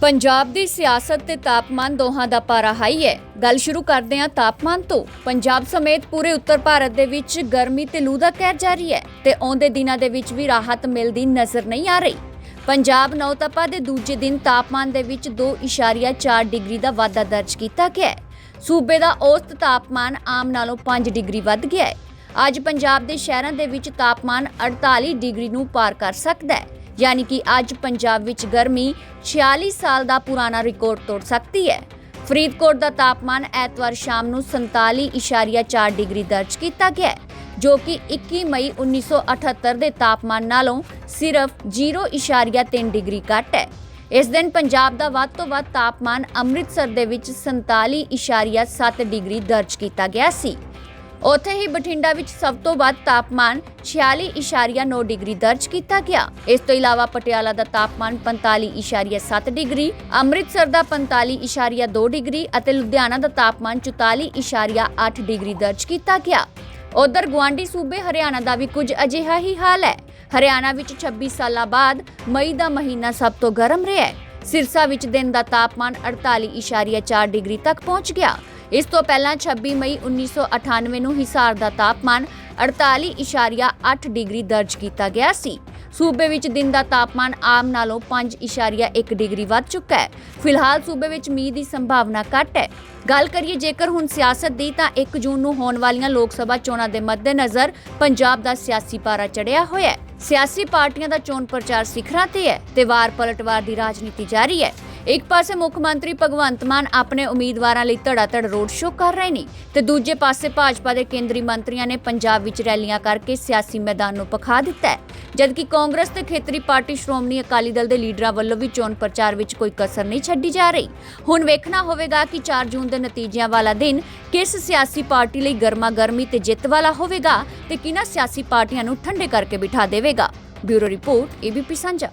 ਪੰਜਾਬ ਦੀ ਸਿਆਸਤ ਤੇ ਤਾਪਮਾਨ ਦੋਹਾਂ ਦਾ ਪਾਰਾ ਹਾਈ ਹੈ। ਗੱਲ ਸ਼ੁਰੂ ਕਰਦੇ ਹਾਂ ਤਾਪਮਾਨ ਤੋਂ। ਪੰਜਾਬ ਸਮੇਤ ਪੂਰੇ ਉੱਤਰ ਭਾਰਤ ਦੇ ਵਿੱਚ ਗਰਮੀ ਤੇ ਲੂ ਦਾ ਕਹਿਰ ਜਾਰੀ ਹੈ ਤੇ ਆਉਂਦੇ ਦਿਨਾਂ ਦੇ ਵਿੱਚ ਵੀ ਰਾਹਤ ਮਿਲਦੀ ਨਜ਼ਰ ਨਹੀਂ ਆ ਰਹੀ। ਪੰਜਾਬ ਨੌਤਪਾ ਦੇ ਦੂਜੇ ਦਿਨ ਤਾਪਮਾਨ ਦੇ ਵਿੱਚ 2.4 ਡਿਗਰੀ ਦਾ ਵਾਧਾ ਦਰਜ ਕੀਤਾ ਗਿਆ ਹੈ। ਸੂਬੇ ਦਾ ਔਸਤ ਤਾਪਮਾਨ ਆਮ ਨਾਲੋਂ 5 ਡਿਗਰੀ ਵੱਧ ਗਿਆ ਹੈ। ਅੱਜ ਪੰਜਾਬ ਦੇ ਸ਼ਹਿਰਾਂ ਦੇ ਵਿੱਚ ਤਾਪਮਾਨ 48 ਡਿਗਰੀ ਨੂੰ ਪਾਰ ਕਰ ਸਕਦਾ ਹੈ। ਯਾਨੀ ਕਿ ਅੱਜ ਪੰਜਾਬ ਵਿੱਚ ਗਰਮੀ 46 ਸਾਲ ਦਾ ਪੁਰਾਣਾ ਰਿਕਾਰਡ ਤੋੜ ਸਕਦੀ ਹੈ। ਫਰੀਦਕੋਟ ਦਾ ਤਾਪਮਾਨ ਐਤਵਾਰ ਸ਼ਾਮ ਨੂੰ 47.4 ਡਿਗਰੀ ਦਰਜ ਕੀਤਾ ਗਿਆ ਜੋ ਕਿ 21 ਮਈ 1978 ਦੇ ਤਾਪਮਾਨ ਨਾਲੋਂ ਸਿਰਫ 0.3 ਡਿਗਰੀ ਘੱਟ ਹੈ। ਇਸ ਦਿਨ ਪੰਜਾਬ ਦਾ ਵੱਧ ਤੋਂ ਵੱਧ ਤਾਪਮਾਨ ਅੰਮ੍ਰਿਤਸਰ ਦੇ ਵਿੱਚ 47.7 ਡਿਗਰੀ ਦਰਜ ਕੀਤਾ ਗਿਆ ਸੀ। ਉੱਥੇ ਹੀ ਬਠਿੰਡਾ ਵਿੱਚ ਸਭ ਤੋਂ ਵੱਧ ਤਾਪਮਾਨ 46.9 ਡਿਗਰੀ ਦਰਜ ਕੀਤਾ ਗਿਆ। ਇਸ ਤੋਂ ਇਲਾਵਾ ਪਟਿਆਲਾ ਦਾ ਤਾਪਮਾਨ 45.7 ਡਿਗਰੀ, ਅੰਮ੍ਰਿਤਸਰ ਦਾ 45.2 ਡਿਗਰੀ ਅਤੇ ਲੁਧਿਆਣਾ ਦਾ ਤਾਪਮਾਨ 44.8 ਡਿਗਰੀ ਦਰਜ ਕੀਤਾ ਗਿਆ। ਉਧਰ ਗੁਆਂਢੀ ਸੂਬੇ ਹਰਿਆਣਾ ਦਾ ਵੀ ਕੁਝ ਅਜਿਹਾ ਹੀ ਹਾਲ ਹੈ। ਹਰਿਆਣਾ ਵਿੱਚ 26 ਸਾਲਾਂ ਬਾਅਦ ਮਈ ਦਾ ਮਹੀਨਾ ਸਭ ਤੋਂ ਗਰਮ ਰਿਹਾ ਹੈ। ਸਿਰਸਾ ਵਿੱਚ ਦਿਨ ਦਾ ਤਾਪਮਾਨ 48.4 ਡਿਗਰੀ ਤੱਕ ਪਹੁੰਚ ਗਿਆ। ਇਸ ਤੋਂ ਪਹਿਲਾਂ 26 ਮਈ 1998 ਨੂੰ ਹਿਸਾਰ ਦਾ ਤਾਪਮਾਨ 48.8 ਡਿਗਰੀ ਦਰਜ ਕੀਤਾ ਗਿਆ ਸੀ। ਸੂਬੇ ਵਿੱਚ ਦਿਨ ਦਾ ਤਾਪਮਾਨ ਆਮ ਨਾਲੋਂ 5.1 ਡਿਗਰੀ ਵੱਧ ਚੁੱਕਾ ਹੈ। ਫਿਲਹਾਲ ਸੂਬੇ ਵਿੱਚ ਮੀਂਹ ਦੀ ਸੰਭਾਵਨਾ ਘੱਟ ਹੈ। ਗੱਲ ਕਰੀਏ ਜੇਕਰ ਹੁਣ ਸਿਆਸਤ ਦੀ ਤਾਂ 1 ਜੂਨ ਨੂੰ ਹੋਣ ਵਾਲੀਆਂ ਲੋਕ ਸਭਾ ਚੋਣਾਂ ਦੇ ਮੱਦੇਨਜ਼ਰ ਪੰਜਾਬ ਦਾ ਸਿਆਸੀ ਪਾਰਾ ਚੜਿਆ ਹੋਇਆ ਹੈ। ਸਿਆਸੀ ਪਾਰਟੀਆਂ ਦਾ ਚੋਣ ਪ੍ਰਚਾਰ ਸਿਖਰਾਂ ਤੇ ਹੈ ਤੇ ਵਾਰ ਪਲਟਵਾਰ ਦੀ ਰਾਜਨੀਤੀ ਜਾਰੀ ਹੈ। ਇੱਕ ਪਾਸੇ ਮੁੱਖ ਮੰਤਰੀ ਭਗਵੰਤ ਮਾਨ ਆਪਣੇ ਉਮੀਦਵਾਰਾਂ ਲਈ ਧੜਾਧੜ ਰੋਡ ਸ਼ੋਅ ਕਰ ਰਹੇ ਨੇ ਤੇ ਦੂਜੇ ਪਾਸੇ ਭਾਜਪਾ ਦੇ ਕੇਂਦਰੀ ਮੰਤਰੀਆਂ ਨੇ ਪੰਜਾਬ ਵਿੱਚ ਰੈਲੀਆਂ ਕਰਕੇ ਸਿਆਸੀ ਮੈਦਾਨ ਨੂੰ ਪਖਾ ਦਿੱਤਾ ਹੈ। ਜਦਕਿ ਕਾਂਗਰਸ ਤੇ ਖੇਤਰੀ ਪਾਰਟੀ ਸ਼੍ਰੋਮਣੀ ਅਕਾਲੀ ਦਲ ਦੇ ਲੀਡਰਾਂ ਵੱਲੋਂ ਵੀ ਚੋਣ ਪ੍ਰਚਾਰ ਵਿੱਚ ਕੋਈ ਕਸਰ ਨਹੀਂ ਛੱਡੀ ਜਾ ਰਹੀ। ਹੁਣ ਵੇਖਣਾ ਹੋਵੇਗਾ ਕਿ 4 ਜੂਨ ਦੇ ਨਤੀਜਿਆਂ ਵਾਲਾ ਦਿਨ ਕਿਸ ਸਿਆਸੀ ਪਾਰਟੀ ਲਈ ਗਰਮਾ ਗਰਮੀ ਤੇ ਜਿੱਤ ਵਾਲਾ ਹੋਵੇਗਾ ਤੇ ਕਿਹਨਾਂ ਸਿਆਸੀ ਪਾਰਟੀਆਂ ਨੂੰ ਠੰਡੇ ਕਰਕੇ ਬਿਠਾ ਦੇਵੇਗਾ। ਬਿਊਰੋ ਰਿਪੋਰਟ, ਏਬੀਪੀ ਸਾਂਝਾ।